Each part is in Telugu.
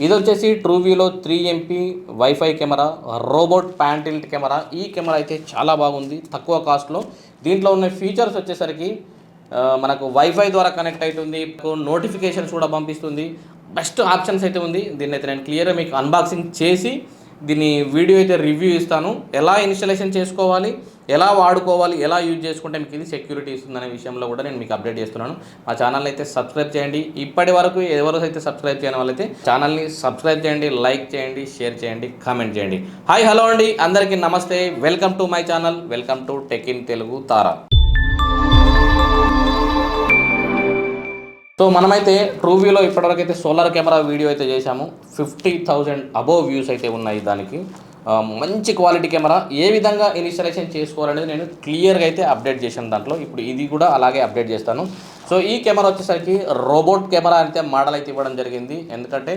ఇది వచ్చేసి ట్రూవీలో three MP WiFi camera robot pan tilt camera. ఈ కెమెరా అయితే చాలా బాగుంది తక్కువ కాస్ట్లో దీంట్లో ఉన్న ఫీచర్స్ వచ్చేసరికి మనకు వైఫై ద్వారా కనెక్ట్ అవుతుంది నోటిఫికేషన్స్ కూడా పంపిస్తుంది. బెస్ట్ ఆప్షన్స్ అయితే ఉంది. దీన్ని అయితే నేను క్లియర్గా మీకు అన్బాక్సింగ్ చేసి దీన్ని వీడియో అయితే రివ్యూ ఇస్తాను. ఎలా ఇన్స్టలేషన్ చేసుకోవాలి ఎలా వాడుకోవాలి ఎలా యూజ్ చేసుకుంటే మీకు ఇది సెక్యూరిటీ ఇస్తుందనే విషయంలో కూడా నేను మీకు అప్డేట్ చేస్తున్నాను. మా ఛానల్ అయితే సబ్స్క్రైబ్ చేయండి. ఇప్పటి వరకు ఎవరు అయితే సబ్స్క్రైబ్ చేయని వాళ్ళైతే ఛానల్ని సబ్స్క్రైబ్ చేయండి లైక్ చేయండి షేర్ చేయండి కామెంట్ చేయండి. హాయ్ హలో అండి. అందరికీ నమస్తే. Welcome to my channel welcome to tech in Telugu Tara so మనమైతే ట్రూవ్యూలో ఇప్పటివరకు అయితే సోలార్ కెమెరా వీడియో అయితే చేశాము. ఫిఫ్టీ థౌజండ్ అబోవ్ వ్యూస్ అయితే ఉన్నాయి దానికి. మంచి క్వాలిటీ కెమెరా ఏ విధంగా ఇనిషియలైజేషన్ చేసుకోవాలనేది నేను క్లియర్గా అయితే అప్డేట్ చేశాను దాంట్లో. ఇప్పుడు ఇది కూడా అలాగే అప్డేట్ చేస్తాను. సో ఈ కెమెరా వచ్చేసరికి రోబోట్ కెమెరా అయితే మోడల్ అయితే ఇవ్వడం జరిగింది. ఎందుకంటే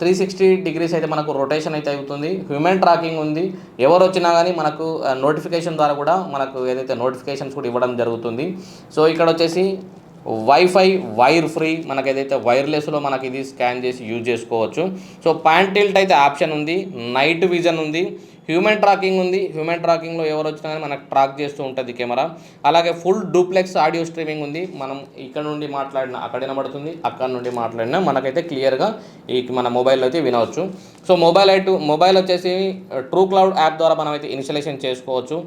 త్రీ సిక్స్టీ డిగ్రీస్ అయితే మనకు రొటేషన్ అయితే అవుతుంది. హ్యూమన్ ట్రాకింగ్ ఉంది. ఎవరు వచ్చినా కానీ మనకు నోటిఫికేషన్ ద్వారా కూడా మనకు ఏదైతే నోటిఫికేషన్స్ కూడా ఇవ్వడం జరుగుతుంది. సో ఇక్కడ వచ్చేసి వైఫై వైర్ ఫ్రీ మనకి ఏదైతే వైర్లెస్లో మనకి ఇది స్కాన్ చేసి యూజ్ చేసుకోవచ్చు. సో ప్యాంటిల్ట్ అయితే ఆప్షన్ ఉంది. నైట్ విజన్ ఉంది. హ్యూమన్ ట్రాకింగ్ ఉంది. హ్యూమన్ ట్రాకింగ్లో ఎవరు వచ్చినా కానీ మనకు ట్రాక్ చేస్తూ ఉంటుంది కెమెరా. అలాగే ఫుల్ డూప్లెక్స్ ఆడియో స్ట్రీమింగ్ ఉంది. మనం ఇక్కడ నుండి మాట్లాడినా అక్కడ వినబడుతుంది. అక్కడ నుండి మాట్లాడినా మనకైతే క్లియర్గా ఈ మన మొబైల్లో అయితే వినవచ్చు. సో మొబైల్ అయితే మొబైల్ వచ్చేసి ట్రూ క్లౌడ్ యాప్ ద్వారా మనం అయితే ఇన్స్టలేషన్ చేసుకోవచ్చు.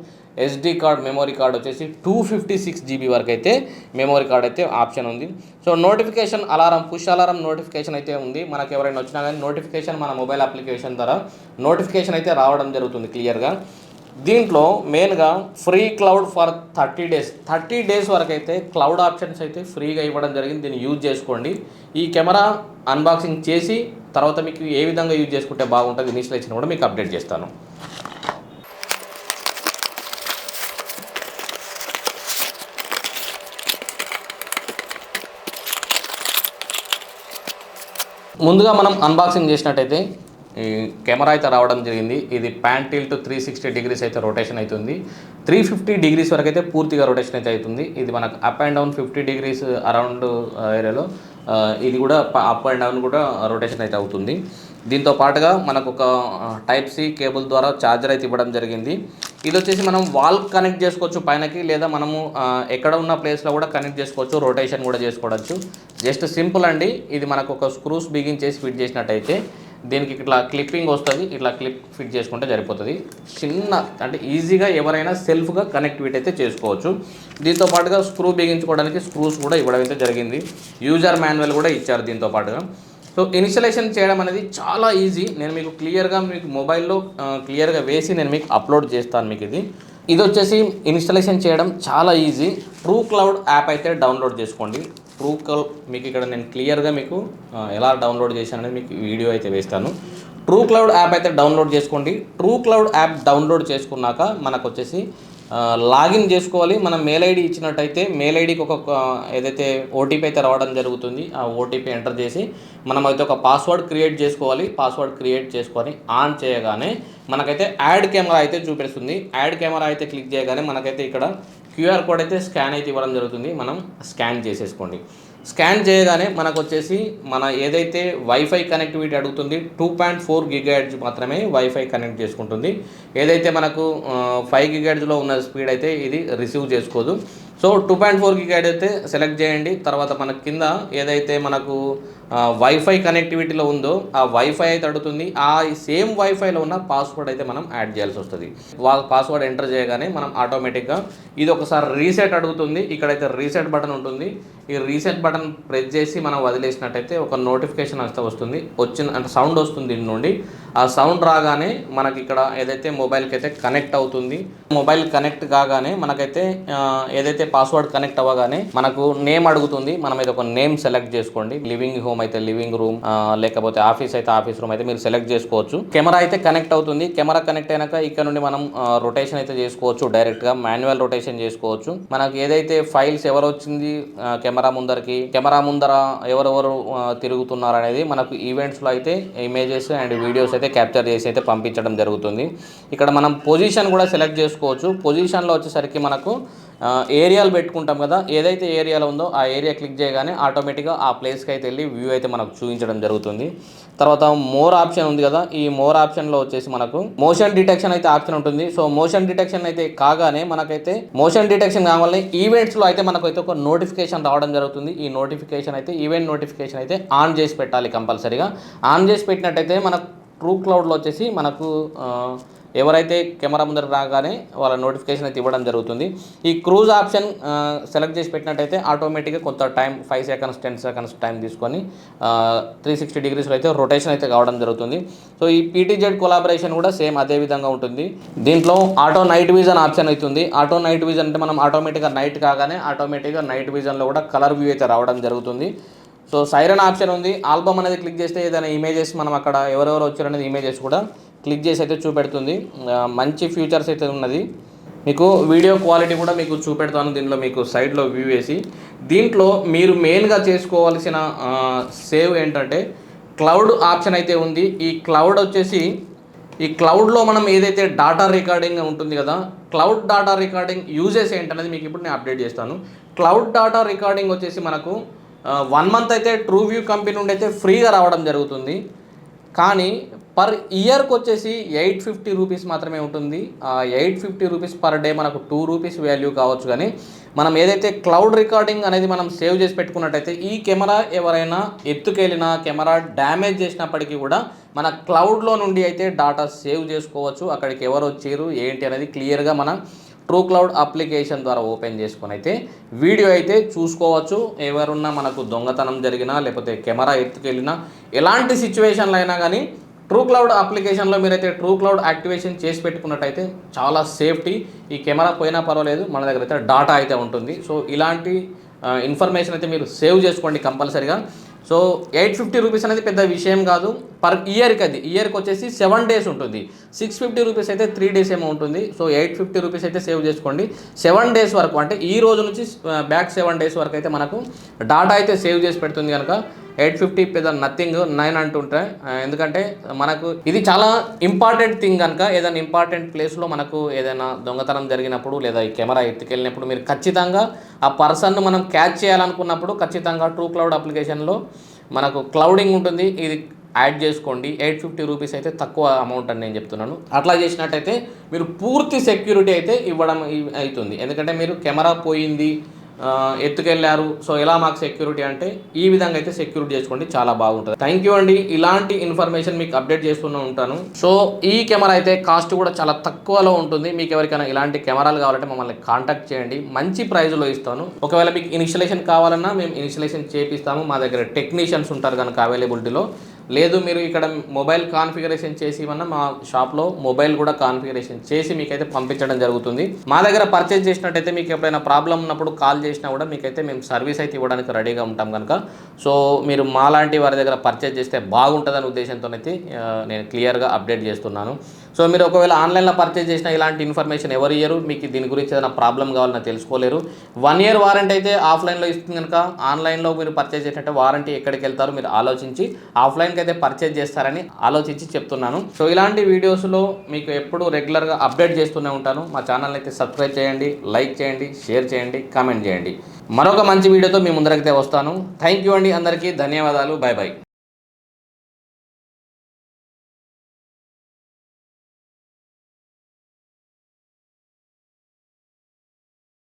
ఎస్డి కార్డ్ మెమరీ కార్డ్ వచ్చేసి టూ ఫిఫ్టీ సిక్స్ జీబీ వరకు అయితే మెమరీ కార్డ్ అయితే ఆప్షన్ ఉంది. So notification alarm push alarm notification అయితే ఉంది. మనకు ఎవరైనా వచ్చినా కానీ నోటిఫికేషన్ మన మొబైల్ అప్లికేషన్ ద్వారా నోటిఫికేషన్ అయితే రావడం జరుగుతుంది. క్లియర్గా. దీంట్లో మెయిన్గా free cloud for thirty days. Thirty days వరకు అయితే క్లౌడ్ ఆప్షన్స్ అయితే ఫ్రీగా ఇవ్వడం జరిగింది. దీన్ని యూజ్ చేసుకోండి. ఈ కెమెరా అన్బాక్సింగ్ చేసి తర్వాత మీకు ఏ విధంగా యూజ్ చేసుకుంటే బాగుంటుంది ఇనిషియలైజేషన్ కూడా మీకు అప్డేట్ చేస్తాను. ముందుగా మనం అన్బాక్సింగ్ చేసినట్టయితే ఈ కెమెరా అయితే రావడం జరిగింది. ఇది pan tilt to three sixty degrees అయితే రొటేషన్ అవుతుంది. త్రీ ఫిఫ్టీ డిగ్రీస్ వరకు అయితే పూర్తిగా రొటేషన్ అయితే అవుతుంది. ఇది మనకు up and down fifty degrees around ఏరియాలో ఇది కూడా అప్ అండ్ డౌన్ కూడా రొటేషన్ అయితే అవుతుంది. దీంతో పాటుగా మనకు ఒక టైప్ సి కేబుల్ ద్వారా ఛార్జర్ అయితే ఇవ్వడం జరిగింది. ఇది వచ్చేసి మనం వాల్ కనెక్ట్ చేసుకోవచ్చు పైనకి లేదా మనము ఎక్కడ ఉన్న ప్లేస్లో కూడా కనెక్ట్ చేసుకోవచ్చు రొటేషన్ కూడా చేసుకోవచ్చు. జస్ట్ సింపుల్ అండి. ఇది మనకు ఒక స్క్రూస్ బిగించేసి ఫిట్ చేసినట్టయితే దీనికి ఇట్లా క్లిప్పింగ్ వస్తుంది ఇట్లా క్లిప్ ఫిట్ చేసుకుంటే సరిపోతుంది. చిన్న అంటే ఈజీగా ఎవరైనా సెల్ఫ్గా కనెక్టివిటీ అయితే చేసుకోవచ్చు. దీంతో పాటుగా స్క్రూ బిగించుకోవడానికి స్క్రూస్ కూడా ఇవ్వడం అయితే జరిగింది. యూజర్ మాన్యువల్ కూడా ఇచ్చారు దీంతో పాటుగా. సో ఇనిషియలైజేషన్ చేయడం అనేది చాలా ఈజీ నేను మీకు క్లియర్గా మీకు మొబైల్లో క్లియర్గా వేసి నేను మీకు అప్లోడ్ చేస్తాను మీకు ఇది. ఇది వచ్చేసి ఇన్స్టలేషన్ చేయడం చాలా ఈజీ ట్రూ క్లౌడ్ యాప్ అయితే డౌన్లోడ్ చేసుకోండి. ట్రూ క్లౌడ్ మీకు ఇక్కడ నేను క్లియర్గా మీకు ఎలా డౌన్లోడ్ చేశాను అనేది మీకు వీడియో అయితే వేస్తాను. ట్రూ క్లౌడ్ యాప్ అయితే డౌన్లోడ్ చేసుకోండి. ట్రూ క్లౌడ్ యాప్ డౌన్లోడ్ చేసుకున్నాక మనకు వచ్చేసి లాగిన్ చేసుకోవాలి. మనం మెయిల్ ఐడి ఇచ్చినట్టయితే మెయిల్ ఐడికి ఒక ఏదైతే ఓటీపీ అయితే రావడం జరుగుతుంది ఆ ఓటీపీ ఎంటర్ చేసి మనం అయితే ఒక పాస్వర్డ్ క్రియేట్ చేసుకోవాలి. పాస్వర్డ్ క్రియేట్ చేసుకొని ఆన్ చేయగానే మనకైతే యాడ్ కెమెరా అయితే చూపిస్తుంది. యాడ్ కెమెరా అయితే క్లిక్ చేయగానే మనకైతే ఇక్కడ క్యూఆర్ కోడ్ అయితే స్కాన్ అయితే ఇవ్వడం జరుగుతుంది. మనం స్కాన్ చేసేసుకోండి. స్కాన్ చేయగానే మనకు వచ్చేసి మన ఏదైతే వైఫై కనెక్టివిటీ అడుగుతుంది టూ పాయింట్ ఫోర్ గిగాడ్జ్ మాత్రమే వైఫై కనెక్ట్ చేసుకుంటుంది. ఏదైతే మనకు ఫైవ్ గిగాడ్జ్లో ఉన్న స్పీడ్ అయితే ఇది రిసీవ్ చేసుకోదు. సో టూ పాయింట్ ఫోర్ గిగాహెడ్ అయితే సెలెక్ట్ చేయండి. తర్వాత మన కింద ఏదైతే మనకు వైఫై కనెక్టివిటీలో ఉందో ఆ వైఫై అయితే అడుగుతుంది. ఆ సేమ్ వైఫైలో ఉన్న పాస్వర్డ్ అయితే మనం యాడ్ చేయాల్సి వస్తుంది. వాళ్ళ పాస్వర్డ్ ఎంటర్ చేయగానే మనం ఆటోమేటిక్గా ఇది ఒకసారి రీసెట్ అడుగుతుంది. ఇక్కడైతే రీసెట్ బటన్ ఉంటుంది. ఈ రీసెట్ బటన్ ప్రెస్ చేసి మనం వదిలేసినట్టయితే ఒక నోటిఫికేషన్ అంతా వస్తుంది. వచ్చిన అంటే సౌండ్ వస్తుంది దీని నుండి. ఆ సౌండ్ రాగానే మనకి ఇక్కడ ఏదైతే మొబైల్కి అయితే కనెక్ట్ అవుతుంది మొబైల్ కనెక్ట్ కాగానే మనకైతే ఏదైతే పాస్వర్డ్ కనెక్ట్ అవ్వగానే మనకు నేమ్ అడుగుతుంది. మనం అయితే ఒక నేమ్ సెలెక్ట్ చేసుకోండి. లివింగ్ హోమ్ అయితే లివింగ్ రూమ్ లేకపోతే ఆఫీస్ అయితే ఆఫీస్ రూమ్ అయితే మీరు సెలెక్ట్ చేసుకోవచ్చు. కెమెరా అయితే కనెక్ట్ అవుతుంది. కెమెరా కనెక్ట్ అయినాక ఇక్కడ నుండి మనం రొటేషన్ అయితే చేసుకోవచ్చు. డైరెక్ట్గా మాన్యువల్ రొటేషన్ చేసుకోవచ్చు. మనకి ఏదైతే ఫైల్స్ ఎవరు వచ్చింది కెమెరా ముందరకి కెమెరా ముందర ఎవరెవరు తిరుగుతున్నారు అనేది మనకు ఈవెంట్స్లో అయితే ఇమేజెస్ అండ్ వీడియోస్ అయితే క్యాప్చర్ చేసి అయితే పంపించడం జరుగుతుంది. ఇక్కడ మనం పొజిషన్ కూడా సెలెక్ట్ చేసుకోవచ్చు. పొజిషన్లో వచ్చేసరికి మనకు ఏరియాలు పెట్టుకుంటాం కదా. ఏదైతే ఏరియాలో ఉందో ఆ ఏరియా క్లిక్ చేయగానే ఆటోమేటిక్గా ఆ ప్లేస్కి అయితే వెళ్ళి వ్యూ అయితే మనకు చూపించడం జరుగుతుంది. తర్వాత మోర్ ఆప్షన్ ఉంది కదా. ఈ మోర్ ఆప్షన్లో వచ్చేసి మనకు మోషన్ డిటెక్షన్ అయితే ఆప్షన్ ఉంటుంది. సో మోషన్ డిటెక్షన్ అయితే కాగానే మనకైతే మోషన్ డిటెక్షన్ కావాలని ఈవెంట్స్లో అయితే మనకు అయితే ఒక నోటిఫికేషన్ రావడం జరుగుతుంది. ఈ నోటిఫికేషన్ అయితే ఈవెంట్ నోటిఫికేషన్ అయితే ఆన్ చేసి పెట్టాలి కంపల్సరీగా. ఆన్ చేసి పెట్టినట్టయితే మనకు ట్రూ క్లౌడ్లో వచ్చేసి మనకు ఎవరైతే కెమెరా ముందర రాగానే వాళ్ళ నోటిఫికేషన్ అయితే ఇవ్వడం జరుగుతుంది. ఈ క్రూజ్ ఆప్షన్ సెలెక్ట్ చేసి పెట్టినట్టయితే ఆటోమేటిక్గా కొంత time five seconds ten seconds time తీసుకొని త్రీ సిక్స్టీ డిగ్రీస్లో అయితే రొటేషన్ అయితే కావడం జరుగుతుంది. సో ఈ పీటీజెడ్ కొలాబరేషన్ కూడా సేమ్ అదే విధంగా ఉంటుంది. దీంట్లో ఆటో నైట్ విజన్ ఆప్షన్ అవుతుంది ఆటో నైట్ విజన్ అంటే మనం ఆటోమేటిక్గా నైట్ కాగానే ఆటోమేటిక్గా నైట్ విజన్లో కూడా కలర్ వ్యూ అయితే రావడం జరుగుతుంది. సో సైరన్ ఆప్షన్ ఉంది. ఆల్బమ్ అనేది క్లిక్ చేస్తే ఏదైనా ఇమేజెస్ మనం అక్కడ ఎవరెవరు వచ్చారు అనేది ఇమేజెస్ కూడా క్లిక్ చేసి అయితే చూపెడుతుంది. మంచి ఫ్యూచర్స్ అయితే ఉన్నది. మీకు వీడియో క్వాలిటీ కూడా మీకు చూపెడతాను దీనిలో మీకు సైడ్లో వ్యూ వేసి. దీంట్లో మీరు మెయిన్గా చేసుకోవాల్సిన సేవ్ ఏంటంటే క్లౌడ్ ఆప్షన్ అయితే ఉంది. ఈ క్లౌడ్ వచ్చేసి ఈ క్లౌడ్లో మనం ఏదైతే డాటా రికార్డింగ్ ఉంటుంది కదా క్లౌడ్ డాటా రికార్డింగ్ యూజెస్ ఏంటనేది మీకు ఇప్పుడు నేను అప్డేట్ చేస్తాను. క్లౌడ్ డాటా రికార్డింగ్ వచ్చేసి మనకు వన్ మంత్ అయితే ట్రూ వ్యూ కంపెనీ నుండి అయితే ఫ్రీగా రావడం జరుగుతుంది. కానీ పర్ ఇయర్కి వచ్చేసి ఎయిట్ ఫిఫ్టీ రూపీస్ మాత్రమే ఉంటుంది. ఆ eight fifty rupees per day మనకు టూ రూపీస్ వాల్యూ కావచ్చు కానీ మనం ఏదైతే క్లౌడ్ రికార్డింగ్ అనేది మనం సేవ్ చేసి పెట్టుకున్నట్టయితే ఈ కెమెరా ఎవరైనా ఎత్తుకెళ్ళినా కెమెరా డ్యామేజ్ చేసినప్పటికీ కూడా మన క్లౌడ్లో నుండి అయితే డాటా సేవ్ చేసుకోవచ్చు. అక్కడికి ఎవరు వచ్చారు ఏంటి అనేది క్లియర్గా మనం ట్రూ క్లౌడ్ అప్లికేషన్ ద్వారా ఓపెన్ చేసుకొని అయితే వీడియో అయితే చూసుకోవచ్చు. ఎవరున్నా మనకు దొంగతనం జరిగినా లేకపోతే కెమెరా ఎత్తుకెళ్ళినా ఎలాంటి సిచ్యువేషన్లు అయినా కానీ ట్రూ క్లౌడ్ అప్లికేషన్లో మీరైతే ట్రూ క్లౌడ్ యాక్టివేషన్ చేసి పెట్టుకున్నట్టయితే చాలా సేఫ్టీ ఈ కెమెరా పోయినా పర్వాలేదు మన దగ్గర అయితే డాటా అయితే ఉంటుంది. సో ఇలాంటి ఇన్ఫర్మేషన్ అయితే మీరు సేవ్ చేసుకోండి కంపల్సరీగా. సో ఎయిట్ ఫిఫ్టీ రూపీస్ అనేది పెద్ద విషయం కాదు. పర్ ఇయర్కి అది ఇయర్కి వచ్చేసి సెవెన్ డేస్ ఉంటుంది. సిక్స్ ఫిఫ్టీ రూపీస్ అయితే త్రీ డేస్ ఏమో ఉంటుంది. సో ఎయిట్ ఫిఫ్టీ రూపీస్ అయితే సేవ్ చేసుకోండి. సెవెన్ డేస్ వరకు అంటే ఈ రోజు నుంచి బ్యాక్ సెవెన్ డేస్ వరకు అయితే మనకు డాటా అయితే సేవ్ చేసి పెడుతుంది కనుక ఎయిట్ ఫిఫ్టీ పెద్ద నథింగ్ నైన్ అంటుంటే ఎందుకంటే మనకు ఇది చాలా ఇంపార్టెంట్ థింగ్ కనుక ఏదైనా ఇంపార్టెంట్ ప్లేస్లో మనకు ఏదైనా దొంగతనం జరిగినప్పుడు లేదా ఈ కెమెరా ఎత్తుకెళ్ళినప్పుడు మీరు ఖచ్చితంగా ఆ పర్సన్ను మనం క్యాచ్ చేయాలనుకున్నప్పుడు ఖచ్చితంగా ట్రూ క్లౌడ్ అప్లికేషన్లో మనకు క్లౌడింగ్ ఉంటుంది. ఇది యాడ్ చేసుకోండి. ఎయిట్ ఫిఫ్టీ రూపీస్ అయితే తక్కువ అమౌంట్ అని నేను చెప్తున్నాను. అట్లా చేసినట్టయితే మీరు పూర్తి సెక్యూరిటీ అయితే ఇవ్వడం అవుతుంది. ఎందుకంటే మీరు కెమెరా పోయింది ఎత్తుకెళ్ళారు సో ఎలా మాకు సెక్యూరిటీ అంటే ఈ విధంగా అయితే సెక్యూరిటీ చేసుకోండి. చాలా బాగుంటుంది. థ్యాంక్ యూ అండి. ఇలాంటి ఇన్ఫర్మేషన్ మీకు అప్డేట్ చేస్తూనే ఉంటాను. సో ఈ కెమెరా అయితే కాస్ట్ కూడా చాలా తక్కువలో ఉంటుంది. మీకు ఎవరికైనా ఇలాంటి కెమెరాలు కావాలంటే మమ్మల్ని కాంటాక్ట్ చేయండి. మంచి ప్రైజ్లో ఇస్తాను. ఒకవేళ మీకు ఇనిషియలేషన్ కావాలన్నా మేము ఇనిషియలేషన్ చేపిస్తాము. మా దగ్గర టెక్నీషియన్స్ ఉంటారు కనుక అవైలబిలిటీలో. లేదు మీరు ఇక్కడ మొబైల్ కాన్ఫిగరేషన్ చేసి ఇవన్న మా షాప్లో మొబైల్ కూడా కాన్ఫిగరేషన్ చేసి మీకైతే పంపించడం జరుగుతుంది. మా దగ్గర పర్చేజ్ చేసినట్టయితే మీకు ఎప్పుడైనా ప్రాబ్లం ఉన్నప్పుడు కాల్ చేసినా కూడా మీకైతే మేము సర్వీస్ అయితే ఇవ్వడానికి రెడీగా ఉంటాం కనుక. సో మీరు మాలాంటి వారి దగ్గర పర్చేజ్ చేస్తే బాగుంటుందనే ఉద్దేశంతో అయితే నేను క్లియర్గా అప్డేట్ చేస్తున్నాను. సో మీరు ఒకవేళ ఆన్లైన్లో పర్చేజ్ చేసిన ఇలాంటి ఇన్ఫర్మేషన్ ఎవరు ఇయ్యరు? మీకు దీని గురించి ఏదైనా ప్రాబ్లం కావాలన్నా తెలుసుకోలేరు. వన్ ఇయర్ వారంటీ అయితే ఆఫ్లైన్లో ఇస్తుంది కనుక ఆన్లైన్లో మీరు పర్చేజ్ చేసినట్టే వారంటీ ఎక్కడికి వెళ్తారో మీరు ఆలోచించి ఆఫ్లైన్కి అయితే పర్చేజ్ చేస్తారని ఆలోచించి చెప్తున్నాను. సో ఇలాంటి వీడియోస్లో మీకు ఎప్పుడు రెగ్యులర్గా అప్డేట్ చేస్తూనే ఉంటాను. మా ఛానల్ అయితే సబ్స్క్రైబ్ చేయండి లైక్ చేయండి షేర్ చేయండి కామెంట్ చేయండి. మరొక మంచి వీడియోతో మీ ముందరకైతే వస్తాను. థ్యాంక్ యూ అండి అందరికీ. ధన్యవాదాలు. Bye bye